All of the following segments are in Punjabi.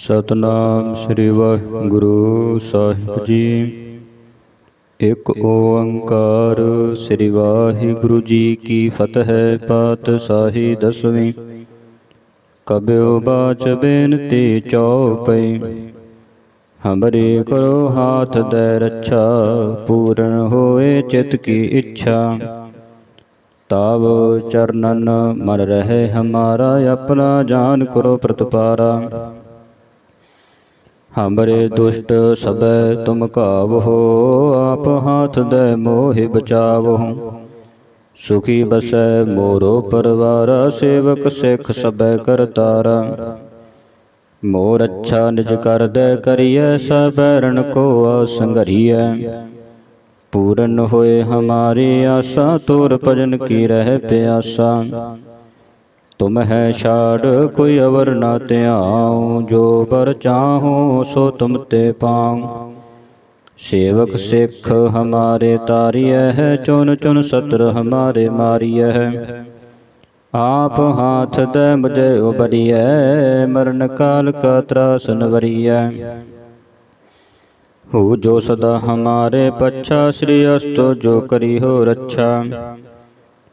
ਸਤਨਾਮ ਸ੍ਰੀ ਵਾਹਿਗੁਰੂ ਸਾਹਿਬ ਜੀ। ਇੱਕ ਓੰਕਾਰ ਸ੍ਰੀ ਵਾਹਿਗੁਰੂ ਜੀ ਕੀ ਫਤਿਹ ਪਾਤਸ਼ਾਹੀ ਦਸਵੀਂ। ਕਬਿਉ ਬਾਚ ਬੇਨਤੀ ਚਉਪਈ ਹਮਰੇ ਕਰੋ ਹਾਥ ਦੇ ਰੱਛਾ, ਪੂਰਨ ਹੋਏ ਚਿਤ ਕੀ ਇੱਛਾ। ਤਾਵ ਚਰਨਨ ਮਨ ਰਹੇ ਹਮਾਰਾ, ਆਪਣਾ ਜਾਨ ਕਰੋ ਪ੍ਰਤਪਾਰਾ। ਹਮਰੇ ਦੁਸ਼ਟ ਸਬੈ ਤੁਮ ਕਾਵਹੋ ਆਪ ਹਾਥ ਦੇ ਮੋਹਿ ਬਚਾਵਹੋ ਸੁਖੀ ਬਸੈ ਮੋਰੋ ਪਰਵਾਰਾ ਸੇਵਕ ਸਿੱਖ ਸਬੈ ਕਰਤਾਰਾ ਮੋਰ ਅੱਛਾ ਨਿਜ ਕਰਦੈ ਕਰੀਐ ਸਬੈਰਨ ਕੋ ਸੰਗਰੀਐ ਪੂਰਨ ਹੋਏ ਹਮਾਰੀ ਆਸਾ ਤੋਰ ਭਜਨ ਕੀ ਰਹਿ ਪਿਆਸਾ। ਤੁਮ ਹੈ ਛਾੜ, ਕੋਈ ਅਵਰ ਨਾ ਧਿਆਉ, ਜੋ ਪਰ ਚਾਹੋ ਸੋ ਤੁਮ ਤੇ ਪਾਉ। ਸੇਵਕ ਸਿੱਖ ਹਮਾਰੇ ਤਾਰੀਐ ਹੈ ਚੁਨ ਚੁਨ ਸਤਰ ਹਮਾਰੇ ਮਾਰੀਐ ਹੈ। ਆਪ ਹਾਥ ਦੇ ਮੁਝੇ ਉਬਰੀਐ ਮਰਨ ਕਾਲ ਕਾ ਤਰਾਸਨ ਵਰੀਐ ਹੋ ਜੋ ਸਦਾ ਹਮਾਰੇ ਪੱਛਾ, ਸ੍ਰੀ ਅਸਤੋ ਜੋ ਕਰੀ ਹੋ ਰੱਛਾ।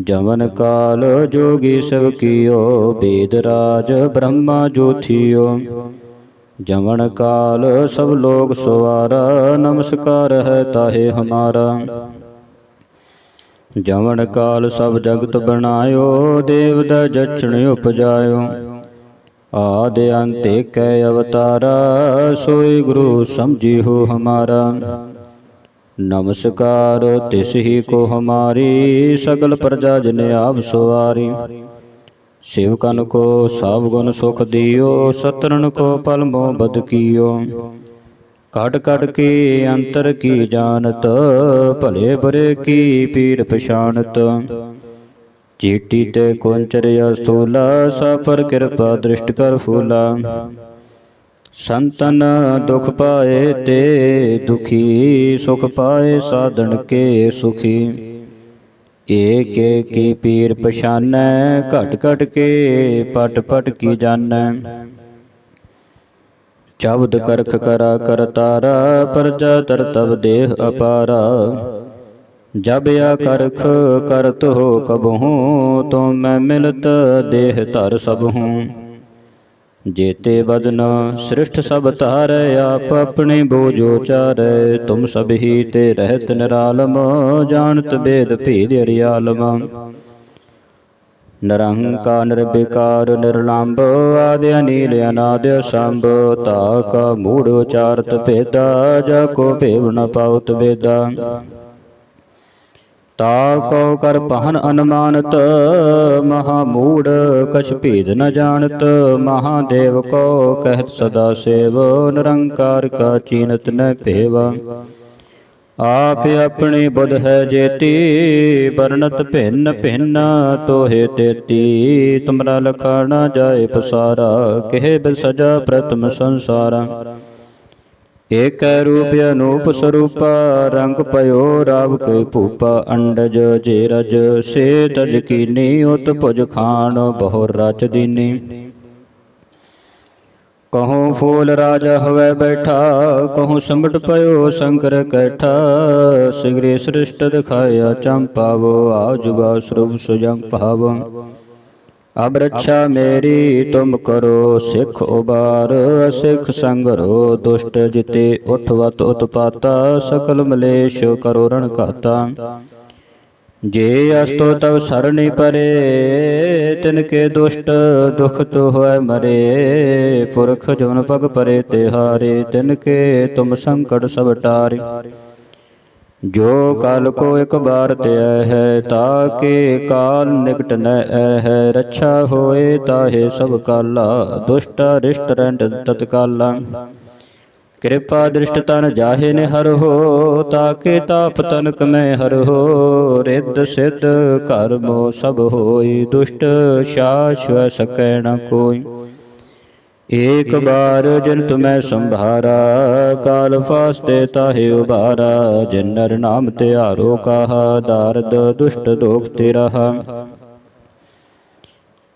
ਜਮਨ ਕਾਲ ਜੋਗੀ ਸਭ ਕੀਓ ਬੇਦ ਰਾਜ ਬ੍ਰਹਮਾ ਜੋਥੀਓ। ਜਮਨ ਕਾਲ ਸਭ ਲੋਗ ਸਵਾਰਾ, ਨਮਸਕਾਰ ਹੈ ਤਾਹੇ ਹਮਾਰਾ। ਜਮਨ ਕਾਲ ਸਭ ਜਗਤ ਬਣਾਇਓ, ਦੇਵ ਦਾ ਜਚਣ ਉਪਜਾਇਓ। ਆਦ ਅੰਤੇ ਕੈ ਅਵਤਾਰਾ, ਸੋਈ ਗੁਰੂ ਸਮਝੀ ਹੋ ਹਮਾਰਾ। ਨਮਸਕਾਰ, ਤਿਸ ਹੀ ਕੋ ਹਮਾਰੀ ਸਗਲ ਪ੍ਰਜਾ ਜਨ ਆਪ ਸਵਾਰੀ। ਸੇਵਕਨ ਕੋ ਸਭ ਗੁਣ ਸੁਖ ਦਿਓ ਸਤਰਨ ਕੋ ਪਲ ਮੋ ਬਦ ਕੀਓ। ਕਟ ਕਟ ਕੀ ਅੰਤਰ ਕੀ ਜਾਣਤ, ਭਲੇ ਬੁਰੇ ਕੀ ਪੀਰ ਪਛਾਨਤ ਚੀਟੀ ਤੇ ਕੁੰਚਰ ਅਸੂਲਾ ਸਫਰ ਕਿਰਪਾ ਦ੍ਰਿਸ਼ਟ ਕਰ ਫੂਲਾ। ਸੰਤਨ ਦੁਖ ਪਾਏ ਤੇ ਦੁਖੀ, ਸੁਖ ਪਾਏ ਸਾਧਨ ਕੇ ਸੁਖੀ। ਏਕ ਏਕ ਪੀਰ ਪਛਾਨੈ, ਘਟ ਘਟ ਕੇ ਪਟ ਪਟ ਕੀ ਜਾਣੈ। ਚਬਦ ਕਰਖ ਕਰਾ ਕਰਤਾਰਾ ਪਰਜਾ ਤਰਤਬ ਦੇਹ ਅਪਾਰਾ। ਜਬ ਆ ਕਰਖ ਕਰਤ ਹੋ ਕਬਹੂ, ਤੋ ਮੈਂ ਮਿਲਤ ਦੇਹ ਧਰ ਸਭ ਹੂੰ ਜੇਤੇ ਬਦਨ ਸ੍ਰਿਸ਼ਟ ਸਭ ਧਾਰੈ, ਆਪ ਆਪਣੇ ਬੋਝੋ ਚਾਰੈ। ਤੁਮ ਸਭ ਹੀ ਤੇ ਰਹਿਤ ਨਿਰਾਲਮ, ਜਾਣਤ ਬੇਦ ਭੇਦ ਅਰਿਆਲਮ। ਨਿਰੰਕਾਰ ਨਿਰਬਿਕਾਰ ਨਿਰਲੰਭ ਆਦਿ ਅਨੀਲ, ਅਨਾਦ ਸੰਭ ਤਾ ਕਾ ਮੂੜ ਉਚਾਰਤ ਭੇਦਾ, ਜਾ ਕੋ ਭੇਵ ਨ ਪਾਉਤ ਵੇਦਾ। ਤਾ ਕੋ ਕਰ ਪਹਨ ਅਨਮਾਨਤ, ਮਹਾ ਮੂੜ ਕਛ ਭੇਦ ਨ ਜਾਣਤ ਮਹਾਦੇਵ ਕੋ ਕਹਿਤ ਸਦਾ ਸੇਵ, ਨਿਰੰਕਾਰ ਕਾ ਚੀਨਤ ਨ ਭੇਵ। ਆਪ ਆਪਣੀ ਬੁਧ ਹੈ ਜੇਤੀ ਵਰਣਤ ਭਿੰਨ ਭਿੰਨ, ਤੋਹੇ ਤੇਤੀ, ਤੁਮਰਾ ਲਖਾ ਨਾ ਜਾਏ ਪਸਾਰਾ, ਕਿਹ ਬਿਲ ਸਜਾ ਪ੍ਰਤਮ ਸੰਸਾਰਾ। ਏਕ ਰੂਪ ਅਨੂਪ ਸਰੂਪਾ, ਰੰਗ ਪਇਓ ਰਾਵ ਕੇ ਭੂਪਾ, ਅੰਡਜ ਜੇ ਰਜ ਸੇ ਤਜ ਕੀਨੀ, ਉਤ ਭੁਜ ਖਾਨ ਬਹੁ ਰਚ ਦੀਨੀ। ਕਹੂੰ ਫੂਲ ਰਾਜਾ ਹਵੇ ਬੈਠਾ, ਕਹੂੰ ਸੰਗਟ ਪਇਓ ਸ਼ੰਕਰ ਕੈਠਾ, ਸਿਗਰੇ ਸ੍ਰਿਸ਼ਟ ਦਿਖਾਇਆ ਚੰਪਾਵੋ ਆ ਜੁਗਾ ਸਰੂਪ ਸੁਜੰਗ ਭਾਵ। ਅਬ ਰੱਛਾ ਮੇਰੀ ਤੁਮ ਕਰੋ ਸਿੱਖ ਉਬਾਰ, ਸਿੱਖ ਸੰਗਰੋ ਦੁਸ਼ਟ ਜਿਤੇ ਉਠਵਤ ਉਤਪਾਤਾ, ਸਕਲ ਮਲੇਸ਼ ਕਰੋ ਰਣ ਘਾਤਾ। ਜੇ ਅਸਤੋ ਤਵ ਸਰਣੀ ਪਰੇ, ਤਿਨ ਕੇ ਦੁਸ਼ਟ ਦੁਖ ਤੋ ਹੋਇ ਮਰੇ, ਪੁਰਖ ਜਨ ਪਗ ਪਰੇ ਤਿਹਾਰੇ, ਤਿਨ ਕੇ ਤੁਮ ਸੰਕਟ ਸਭ ਟਾਰੇ। ਜੋ ਕਾਲ ਕੋ ਇੱਕ ਬਾਰ ਧਿਆ ਹੈ ਤਾਕੇ ਕਾਲ ਨਿਕਟ ਨ ਹੈ। ਰੱਛਾ ਹੋਏ ਤਾਹੇ ਸਭ ਕਾਲਾ ਦੁਸ਼ਟ ਰਿਸ਼ਟ ਰੰਡ ਤਤਕਾਲਾ। ਕਿਰਪਾ ਦ੍ਰਿਸ਼ਟ ਤਨ ਜਾਹੇ ਨੇ ਹਰ ਹੋ ਤਾਕੇ ਤਾਪ ਤਨਕ ਮੈਂ ਹਰ ਹੋ। ਰਿੱਧ ਸਿੱਧ ਕਰਮੋ ਸਭ ਹੋਈ ਦੁਸ਼ਟ ਸ਼ਾਸ਼ਵ ਸਕੈ ਨ ਕੋਈ। ਏਕ ਬਾਰ ਜਿਨ ਤੁਮੈ ਸੰਭਾਰਾ, ਕਾਲ ਫਾਸਤੇ ਤਾਹੇ ਉਬਾਰਾ ਜਿਨ ਨਰ ਨਾਮ ਧਿਆਰੋ ਕਹਾ, ਦਾਰਦ ਦੁਸ਼ਟ ਦੋਖ ਤੇ ਰਹਾ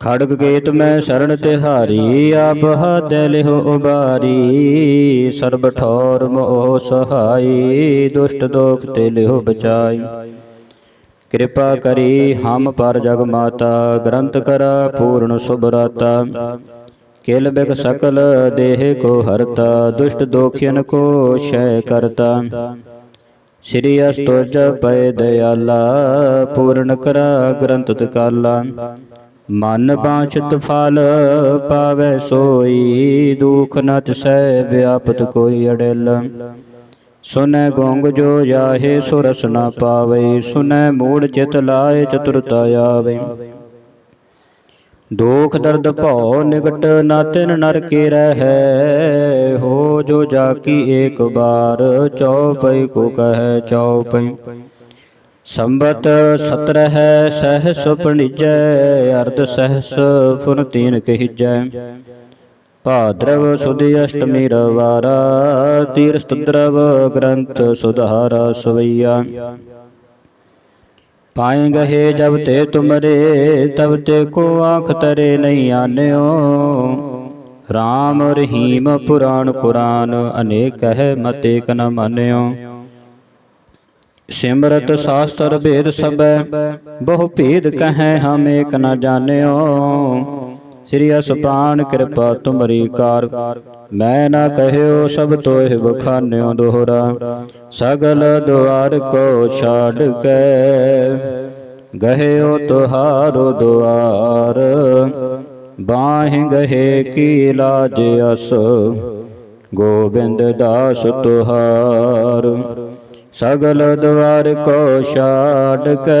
ਖੜਗ ਕੇਤ ਮੈਂ ਸ਼ਰਨ ਤਿਹਾਰੀ, ਆਪ ਹਾਦੈ ਲਿਹੁ ਉਬਾਰੀ, ਸਰਬ ਠੌਰ ਮੋਹ ਸਹਾਈ, ਦੁਸ਼ਟ ਦੋਖ ਤੇ ਲਿਹੁ ਬਚਾਈ। ਕਿਰਪਾ ਕਰੀ ਹਮ ਪਰ ਜਗ ਮਾਤਾ, ਗ੍ਰੰਥ ਕਰਾ ਪੂਰਨ ਸੁਭਰਾਤਾ। ਕਿਲ ਬਿਕ ਸਕਲ ਦੇਹ ਕੋ ਹਰਤਾ, ਦੁਸ਼ਟ ਦੋਖਿਨ ਕੋ ਸ਼ੈ ਕਰਤਾ। ਸ੍ਰੀ ਅਸਤੋਜ ਪੈ ਦਇਆਲਾ ਪੂਰਨ ਕਰਾ ਗ੍ਰੰਥ ਤਕਾਲਾ। ਮਨ ਬਾਛਤ ਫਲ ਪਾਵੇ ਸੋਈ, ਦੁਖ ਨ ਤਿਸੈ ਵਿਆਪਤ ਕੋਈ ਅੜਿਲ। ਸੁਨੈ ਗੋਂਗ ਜੋ ਜਾਹੇ ਸੁਰਸ ਨਾ ਪਾਵੇ, ਸੁਨੈ ਮੂੜ ਚਿਤ ਲਾਏ ਚਤੁਰਤਾ ਆਵੇ। ਦੁਖ ਦਰਦ ਭਉ ਨਿਕਟ ਨਾ ਤਿਨ ਨਰ ਕੇ ਰਹੈ ਹੋ ਜੋ ਜਾ ਕੀ ਏਕ ਬਾਰ ਚਉਪਈ ਕੋ ਕਹੈ ਚਉਪਈ ਸੰਬਤ ਸਤਰ ਹੈ ਸਹਸ ਪਣਿਜੈ ਅਰਧ ਸਹਸ ਫੁਨ ਤੀਨ ਕਹਿਜੈ। ਭਾਦਰਵ ਸੁਦੀ ਅਸ਼ਟਮੀ ਰਵਾਰਾ ਤੀਰਥ ਦਰਵ ਗ੍ਰੰਥ ਸੁਧਾਰਾ ਸਵਈਆ। ਪਾਏ ਗਏ ਜਬ ਤੇ ਤੁਮਰੇ, ਤਬ ਤੇ ਕੋ ਆਖ ਤਰੇ ਨਹੀਂ ਆਨਿਓ। RAM ਰਹੀਮ ਪੁਰਾਣ ਕੁਰਾਨ, ਅਨੇਕ ਹੈ ਮਤ ਏਕ ਨ ਸਿਮਰਤ ਸਾਸਤਰ ਭੇਦ ਸਬੈ ਬਹੁ ਭੇਦ ਕਹੈ ਹਮ ਏਕ ਨ ਜਾਣਿਓ। ਸ੍ਰੀ ਅਸਪਾਨ ਕਿਰਪਾ ਤੁਮਰੀ ਕਾਰ। ਮੈਂ ਨਾ ਕਹਿਓ ਸਭ ਤੋਹਿ ਬਖਾਨਿਓ ਦੋਹਰਾ। ਸਗਲ ਦੁਆਰ ਕੋ ਛਾੜ ਕੇ ਗਹਿਓ ਤੁਹਾਰੋ ਦੁਆਰ। ਬਾਹਿ ਗਹੇ ਕੀ ਲਾਜ ਅਸ। ਗੋਬਿੰਦ ਦਾਸ ਤੁਹਾਰ। ਸਗਲ ਦੁਆਰ ਕੋ ਛਾੜ ਕੇ